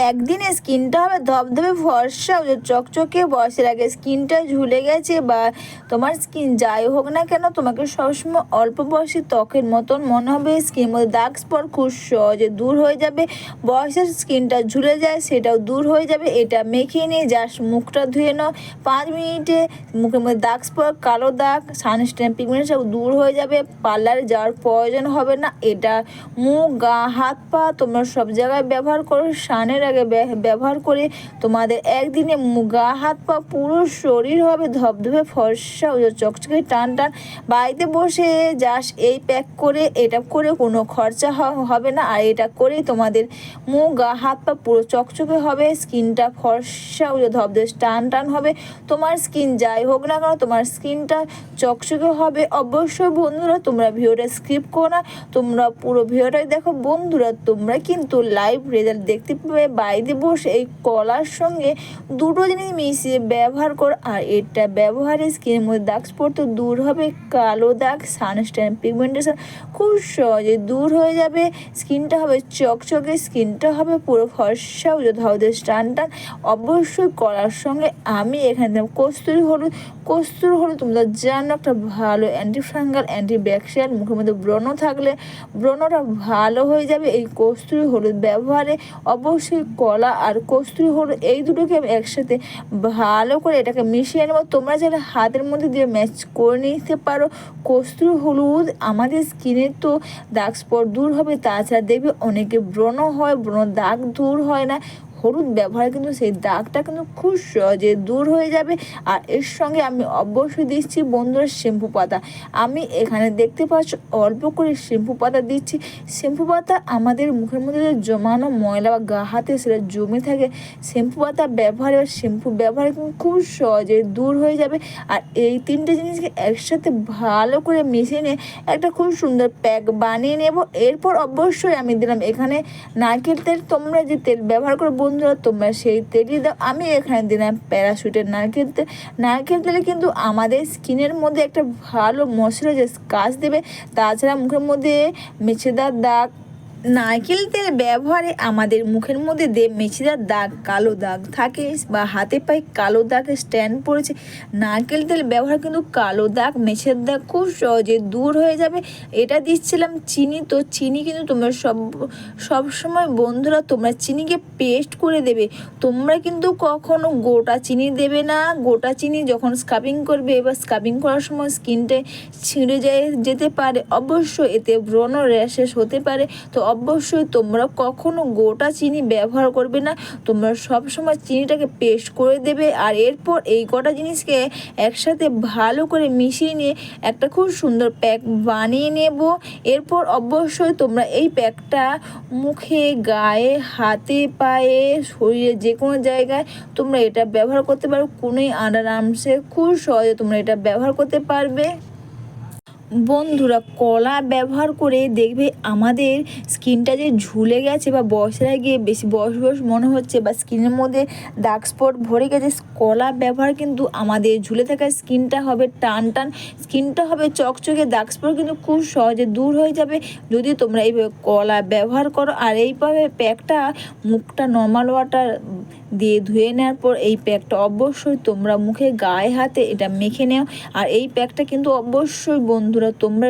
একদিনে স্কিনটা হবে ধবধবে ফর্সা চকচকে বয়সের আগে স্কিনটা ঝুলে গেছে বা তোমার স্কিন যাই হোক না কেন, তোমাকে সবসময় অল্প বয়সী ত্বকের মতন মনে হবে। স্কিন মধ্যে দাগ স্পট খুব সহজে দূর হয়ে যাবে। বয়সের স্কিনটা ঝুলে যায়, সেটাও দূর হয়ে যাবে। এটা মেখে নিয়ে জাস্ট মুখটা ধুয়ে নাও। পাঁচ মিনিটে মুখের মধ্যে দাগ স্পট কালো দাগ সানস্ক্রিন পিগমেন্ট সব দূর হয়ে যাবে। পার্লারে যাওয়ার প্রয়োজন হবে না। এটা মুখ, গা, হাত, পা তোমরা সব জায়গায় ব্যবহার করো। ব্য- ব্যবহার করে তোমাদের একদিনে গা হাত পা পুরো শরীর হবে ধবধবে ফর্সা চকচকে টান টান। বাড়িতে বসে যাস, এই প্যাক করে, এটা করে কোনো খরচা হবে না। আর এটা করেই তোমাদের মুখ গা হাত পা পুরো চকচকে হবে, স্কিনটা ফর্সা ও ধবধবে টান টান হবে। তোমার স্কিন যাই হোক না কেন, তোমার স্কিনটা চকচকে হবে। অবশ্যই বন্ধুরা, তোমরা ভিডিওটা স্কিপ করো না। তোমরা পুরো ভিডিওটাই দেখো। বন্ধুরা, তোমরা কিন্তু লাইভ রেজাল্ট দেখতে পাবে বাইরে বসে এই কলার সঙ্গে দুটো জিনিস মিশিয়ে ব্যবহার কর। আর এটা ব্যবহারে স্কিনের মধ্যে দাগ স্পট তো দূর হবে, কালো দাগ সানস্ক্রিন পিগমেন্টেশন খুব সহজে দূর হয়ে যাবে। স্কিনটা হবে চকচকে স্কিনটা হবে পুরো ফর্সা ও ধবধবে টান টান অবশ্যই কলার সঙ্গে আমি এখানে দিলাম কস্তুরি হলুদ। কস্তুরি হলুদ তোমরা জানো, একটা ভালো অ্যান্টি ফাঙ্গাল অ্যান্টি মুখের মধ্যে ব্রণ থাকলে ব্রণটা ভালো হয়ে যাবে এই কস্তুরি হলুদ ব্যবহারে। অবশ্যই কলা আর কস্তুরি হলুদ এই দুটোকে আমি একসাথে ভালো করে এটাকে মিশিয়ে নেব। তোমরা যারা হাতের মধ্যে দিয়ে ম্যাচ করে নিতে পারো, কস্তুরি হলুদ আমাদের স্কিনের তো দাগ স্পট দূর হবে, তাছাড়া দেখবে অনেকে ব্রণ হয়, ব্রণ দাগ দূর হয় না। হলুদ ব্যবহার কিন্তু সেই দাগটা কিন্তু খুব সহজে দূর হয়ে যাবে। আর এর সঙ্গে আমি অবশ্যই দিচ্ছি বন্ধুরা শ্যাম্পু পাতা। আমি এখানে দেখতে পাচ্ছ, অল্প করে শ্যাম্পু পাতা দিচ্ছি। শ্যাম্পু পাতা আমাদের মুখের মধ্যে যে জমানো ময়লা বা গা হাতে সেটা জমে থাকে, শ্যাম্পু পাতা ব্যবহারে বা শ্যাম্পু ব্যবহারে কিন্তু খুব সহজে দূর হয়ে যাবে। আর এই তিনটে জিনিসকে একসাথে ভালো করে মিশিয়ে নিয়ে একটা খুব সুন্দর প্যাক বানিয়ে নেব। এরপর অবশ্যই আমি দিলাম এখানে নারকেল তেল। তোমরা যে তেল ব্যবহার করো বন্ধুরা, তোমরা সেই তেলই দাও। আমি এখানে দিলাম প্যারাশুটের নারকেল তেল নারকেল তেলে কিন্তু আমাদের স্কিনের মধ্যে একটা ভালো মশলা যে কাজ দেবে, তাছাড়া মুখের মধ্যে মেছেদার দাগ নারকেল তেল ব্যবহারে আমাদের মুখের মধ্যে দে মেছিদার দাগ, কালো দাগ থাকে বা হাতে পায়ে কালো দাগ স্ট্যান্ড পড়েছে নারকেল তেল ব্যবহার কিন্তু কালো দাগ মেছের দাগ খুব সহজে দূর হয়ে যাবে। এটা দিচ্ছিলাম চিনি, তো চিনি কিন্তু তোমরা সব সব সময় বন্ধুরা তোমরা চিনিকে পেস্ট করে দেবে। তোমরা কিন্তু কখনো গোটা চিনি দেবে না। গোটা চিনি যখন স্কাবিং করবে বা স্কাবিং করার সময় স্কিনটা ছিঁড়ে যায় যেতে পারে। অবশ্য এতে ব্রণ র্যাশেস হতে পারে। তো অবশ্যই তোমরা কখনো গোটা চিনি ব্যবহার করবে না। তোমরা সব সময় চিনিটাকে পেস্ট করে দেবে আর এরপর এই কটা জিনিসকে একসাথে ভালো করে মিশিয়ে নিয়ে একটা খুব সুন্দর প্যাক বানিয়ে নেব। এরপর অবশ্যই তোমরা এই প্যাকটা মুখে, গায়ে, হাতে, পায়ে, শরীরে যে কোনো জায়গায় তোমরা এটা ব্যবহার করতে পারো। কোনোই আন্ডার আর্মসে খুব সহজে তোমরা এটা ব্যবহার করতে পারবে। বন্ধুরা, কলা ব্যবহার করে দেখবে আমাদের স্কিনটা যে ঝুলে গেছে বা বয়সের গিয়ে বেশি বয়স বয়স মনে হচ্ছে বা স্কিনের মধ্যে দাগ স্পট ভরে গেছে, কলা ব্যবহার কিন্তু আমাদের ঝুলে থাকা স্কিনটা হবে টান টান, স্কিনটা হবে চকচকে দাগ স্পট কিন্তু খুব সহজে দূর হয়ে যাবে। যদি তোমরা এইভাবে কলা ব্যবহার করো, আর এইভাবে প্যাকটা মুখটা নর্মাল ওয়াটার দিয়ে ধুয়ে নেওয়ার পর এই প্যাকটা অবশ্যই তোমরা মুখে, গায়ে, হাতে এটা মেখে নেও। আর এই প্যাকটা কিন্তু অবশ্যই বন্ধুরা তোমরা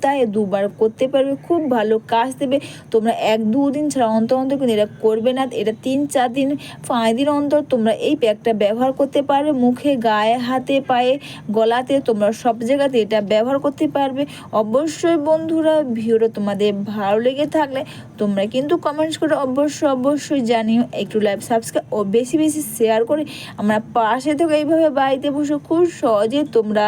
সপ্তাহে দুবার করতে পারবে, খুব ভালো কাজ দেবে। তোমরা এক দু দিন ছাড়া অন্তর অন্তর কিন্তু এটা করবে না। এটা তিন চার দিন, পাঁচ দিন অন্তর তোমরা এই প্যাকটা ব্যবহার করতে পারবে। মুখে, গায়ে, হাতে, পায়ে, গলাতে তোমরা সব জায়গাতে এটা ব্যবহার করতে পারবে। অবশ্যই বন্ধুরা, ভিডিওটা তোমাদের ভালো লেগে থাকলে তোমরা কিন্তু কমেন্টস করে অবশ্যই অবশ্যই জানিও। একটু লাইভ সাবস্ক্রাইব ও বেশি বেশি শেয়ার করে আমরা পাশে থেকে এইভাবে বাড়িতে বসে খুব সহজে তোমরা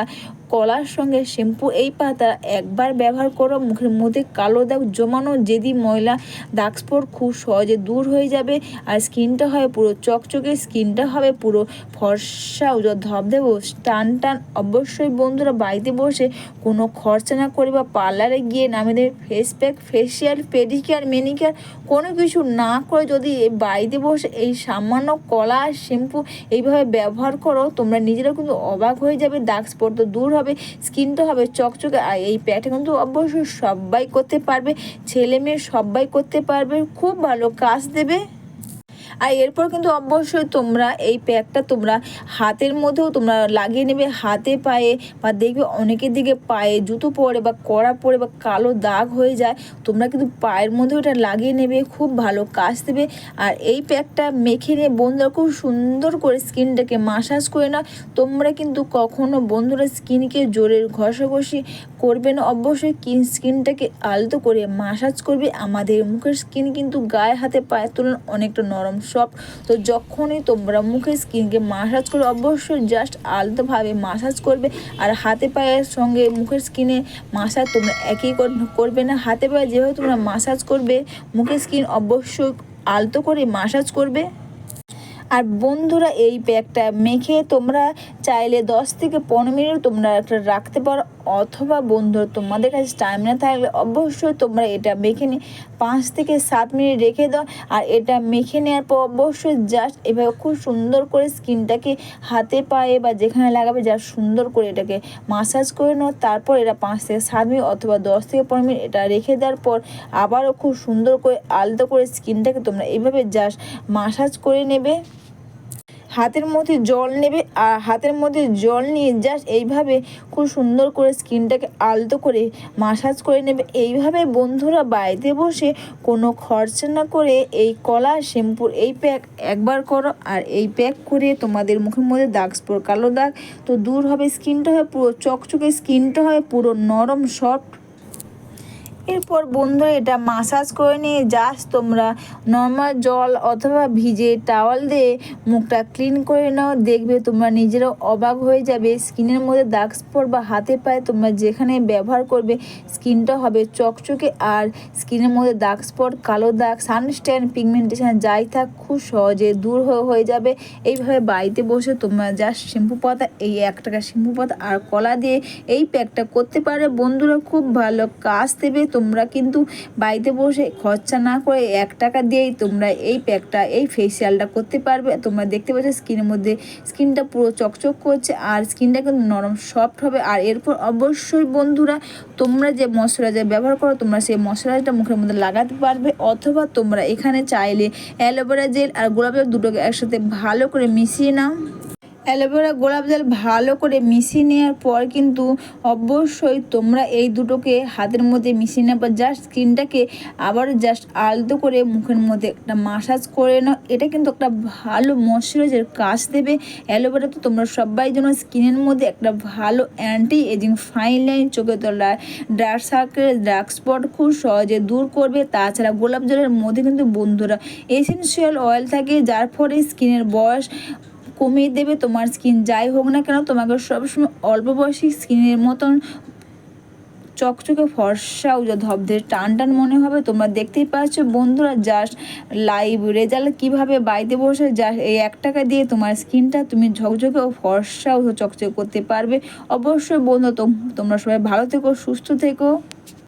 কলার সঙ্গে শ্যাম্পু, এই পাতা একবার ব্যবহার করো, মুখের মধ্যে কালো দাগ জমানো, যেদি ময়লা দাগ স্পট খুব সহজে দূর হয়ে যাবে আর স্কিনটা হবে পুরো চকচকে, স্কিনটা হবে পুরো ফর্সা, উজ্জ্বল ধবধেব টান টান, অবশ্যই বন্ধুরা বাড়িতে বসে কোনো খরচা না করে বা পার্লারে গিয়ে নামেদের face pack facial pedicure manicure কোনো কিছু না করে যদি বাড়িতে বসে এই সামান্য কলা শ্যাম্পু এইভাবে ব্যবহার করো, তোমরা নিজেরা কিন্তু অবাক হয়ে যাবে, দাগ স্পট তো দূর হবে। স্কিনটা হবে চকচকে, আর এই প্যাকটা কিন্তু অবশ্যই সবাই করতে পারবে, ছেলে মেয়ে সবাই করতে পারবে, খুব ভালো কাজ দেবে। আর এরপর কিন্তু অবশ্যই তোমরা এই প্যাকটা তোমরা হাতের মধ্যেও তোমরা লাগিয়ে নেবে হাতে পায়ে বা দেখবে অনেকের দিকে পায়ে জুতো পরে বা কড়া পরে বা কালো দাগ হয়ে যায়। তোমরা কিন্তু পায়ের মধ্যে ওটা লাগিয়ে নেবে, খুব ভালো কাজ দেবে। আর এই প্যাকটা মেখে নিয়ে বন্ধুরা খুব সুন্দর করে স্কিনটাকে মাসাজ করে না তোমরা কিন্তু কখনো বন্ধুরা স্কিনকে জোরে ঘষাঘষি করবে না। অবশ্যই স্কিনটাকে আলতো করে মাসাজ করবে। আমাদের মুখের স্কিন কিন্তু গায়ে, হাতে, পায়ের তুলনায় অনেকটা নরম। সফট তো যখনই তোমরা মুখের স্কিনকে মাসাজ করবে, অবশ্যই জাস্ট আলতোভাবে মাসাজ করবে আর হাতে পায়ের সঙ্গে মুখের স্কিনে মাসাজ তোমরা একই করবে না। হাতে পায়ে যেভাবে তোমরা মাসাজ করবে, মুখের স্কিন অবশ্যই আলতো করে মাসাজ করবে। আর বন্ধুরা, এই প্যাকটা মেখে তোমরা চাইলে দশ থেকে পনেরো মিনিট তোমরা একটা রাখতে পারো। অথবা বন্ধুরা তোমাদের কাছে টাইম না থাকলে অবশ্যই তোমরা এটা মেখে নিয়ে পাঁচ থেকে সাত মিনিট রেখে দাও আর এটা মেখে নেওয়ার পর অবশ্যই জাস্ট এভাবে খুব সুন্দর করে স্কিনটাকে হাতে পায়ে বা যেখানে লাগাবে যা সুন্দর করে এটাকে মাসাজ করে নাও। তারপর এটা পাঁচ থেকে সাত মিনিট অথবা দশ থেকে পনেরো মিনিট এটা রেখে দেওয়ার পর আবারও খুব সুন্দর করে আলতো করে স্কিনটাকে তোমরা এইভাবে জাস্ট মাসাজ করে নেবে। হাতের মধ্যে জল নেবে আর হাতের মধ্যে জল নিয়ে জাস্ট এইভাবে খুব সুন্দর করে স্কিনটাকে আলতো করে মাসাজ করে নেবে। এইভাবে বন্ধুরা বাড়িতে বসে কোনো খরচা না করে এই কলা, শ্যাম্পুর এই প্যাক একবার করো আর এই প্যাক করে তোমাদের মুখের মধ্যে দাগ স্পোর কালো দাগ তো দূর হবে। স্কিনটা হয় পুরো চকচকে, স্কিনটা হয় পুরো নরম সফট এরপর বন্ধুরা এটা মাসাজ করে নিয়ে জাস্ট তোমরা। নর্মাল জল অথবা ভিজে টাওয়াল দিয়ে মুখটা ক্লিন করে নাও। দেখবে তোমরা নিজেরাও অবাক হয়ে যাবে। স্কিনের মধ্যে দাগ স্পট বা হাতে পায়ে তোমরা যেখানে ব্যবহার করবে স্কিনটা হবে চকচকে। আর স্কিনের মধ্যে দাগ স্পট কালো দাগ সানস্ট্যান্ড পিগমেন্টেশন যাই থাক, খুব সহজে দূর হয়ে হয়ে যাবে। এইভাবে বাড়িতে বসে তোমরা জাস্ট শ্যাম্পু পাতা, এই এক টাকা শ্যাম্পু পাতা আর কলা দিয়ে এই প্যাকটা করতে পারে বন্ধুরা খুব ভালো কাজ দেবে। তোমরা কিন্তু বাড়িতে বসে খরচা না করে এক টাকা দিয়েই তোমরা এই প্যাকটা এই ফেসিয়ালটা করতে পারবে। তোমরা দেখতে পাচ্ছ স্কিনের মধ্যে স্কিনটা পুরো চকচক করছে আর স্কিনটা কিন্তু নরম সফট হবে। আর এরপর অবশ্যই বন্ধুরা, তোমরা যে মশলাইজার ব্যবহার করো, তোমরা সেই মশলাটা মুখের মধ্যে লাগাতে পারবে। অথবা তোমরা এখানে চাইলে অ্যালোভেরা জেল আর গোলাপ জল দুটোকে একসাথে ভালো করে মিশিয়ে নাও। অ্যালোভেরা গোলাপ জল ভালো করে মিশিয়ে নেওয়ার পর কিন্তু অবশ্যই তোমরা এই দুটোকে হাতের মধ্যে মিশিয়ে নেওয়ার পর জাস্ট স্কিনটাকে আবার জাস্ট আলতো করে মুখের মধ্যে একটা মাসাজ করে নাও। এটা কিন্তু একটা ভালো ময়শ্চারাইজার কাজ দেবে। অ্যালোভেরা তো তোমরা সবাই জন্য স্কিনের মধ্যে একটা ভালো অ্যান্টি এজিং ফাইন লাইন চোখে তোলা ডার্ক সার্কেল ডার্ক স্পট খুব সহজে দূর করবে। তাছাড়া গোলাপ জলের মধ্যে কিন্তু বন্ধুরা এসেনশিয়াল অয়েল থাকে, যার ফলে স্কিনের বয়স কমিয়ে দেবে, তোমার স্কিন যাই হোক না কেন, তোমাকে সবসময় অল্প বয়সী স্কিনের মতন চকচকে ফর্সা ও ধবধে টান টান মনে হবে। তোমরা দেখতেই পাচ্ছ বন্ধুরা জাস্ট লাইভ রেজাল্ট কীভাবে বাড়িতে বসে যা এই এক টাকা দিয়ে তোমার স্কিনটা তুমি ঝকঝকে ও ফর্সা ও চকচকে করতে পারবে। অবশ্যই বন্ধু, তোম- তোমরা সবাই ভালো থেকো, সুস্থ থেকো।